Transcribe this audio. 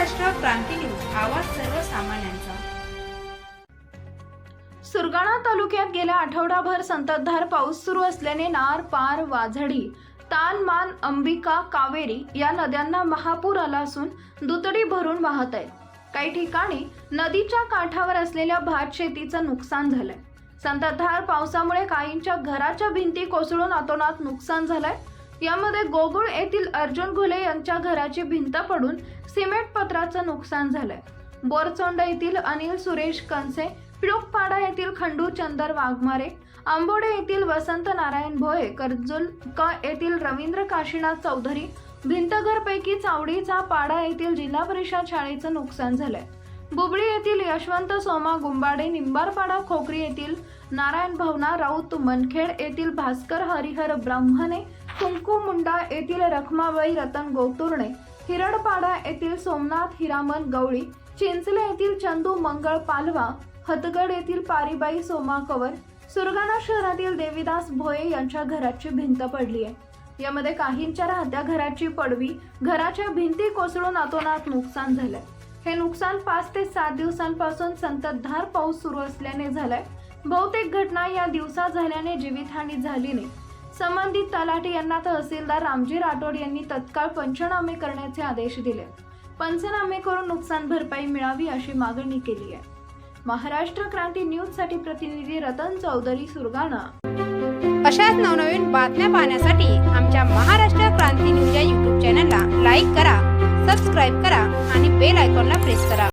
क्रांती news आवाज सर्वसामान्यांचा. सुरगाणा तालुक्यात गेल्या आठवडाभर संततधार पाऊस सुरू असल्याने नार पार वाझडी तान मान अंबिका कावेरी या नद्यांना महापूर आला असून दुतडी भरून वाहत आहेत. काही ठिकाणी नदीच्या काठावर असलेल्या भात शेतीचं नुकसान झालंय. संततधार पावसामुळे काहींच्या घराच्या भिंती कोसळून आतोनात नुकसान झालंय. यामध्ये गोगुळ येथील अर्जुन घुले यांच्या घराची भिंत पडून सिमेंट पत्राचं नुकसान झालंय. बोरचोंड येथील अनिल सुरेश कंसे पिळुकपाडा येथील खंडू चंदर वाघमारे आंबोडे येथील वसंत नारायण भोये कर्जुल क येथील रवींद्र काशीनाथ चौधरी भिंतघरपैकी चावडीचा पाडा येथील जिल्हा परिषद शाळेचं नुकसान झालंय. बुबळी येथील यशवंत सोमा गुंबाडे निंबारपाडा खोकरी येथील नारायण भवना राऊत मनखेड येथील भास्कर हरिहर ब्राह्मणे कुंकू मुंडा येथील रखमाबाई रतन गोतुर्णे हिरडपाडा येथील सोमनाथ हिरामन गवळी चिंचले येथील चंदू मंगळ पालवा हतगड येथील पारीबाई सोमा कवर सुरगाणा शहरातील देवीदास भोये यांच्या घराची भिंत पडली आहे. यामध्ये काहींच्या राहत्या घराची पडवी घराच्या भिंती कोसळून अतोनात नुकसान झालंय. हे नुकसान पाच ते सात दिवसांपासून संततधार पाऊस सुरू असल्याने झालाय. बहुतेक घटना या दिवसा झाल्याने जीवितहानी झाली नाही. संबंधित तलाठी यांना तहसीलदार रामजी राठोड यांनी तत्काळ पंचनामे करण्याचे आदेश दिले. पंचनामे करून नुकसान भरपाई मिळावी अशी मागणी केली आहे. महाराष्ट्र क्रांती न्यूजसाठी प्रतिनिधी रतन चौधरी सुरगाणा. अशाच नवनवीन बातम्या पाहण्यासाठी आमच्या महाराष्ट्र क्रांती न्यूज या यूट्यूब चॅनलला लाईक करा सबस्क्राईब करा आणि बेल आयकॉनला प्रेस करा.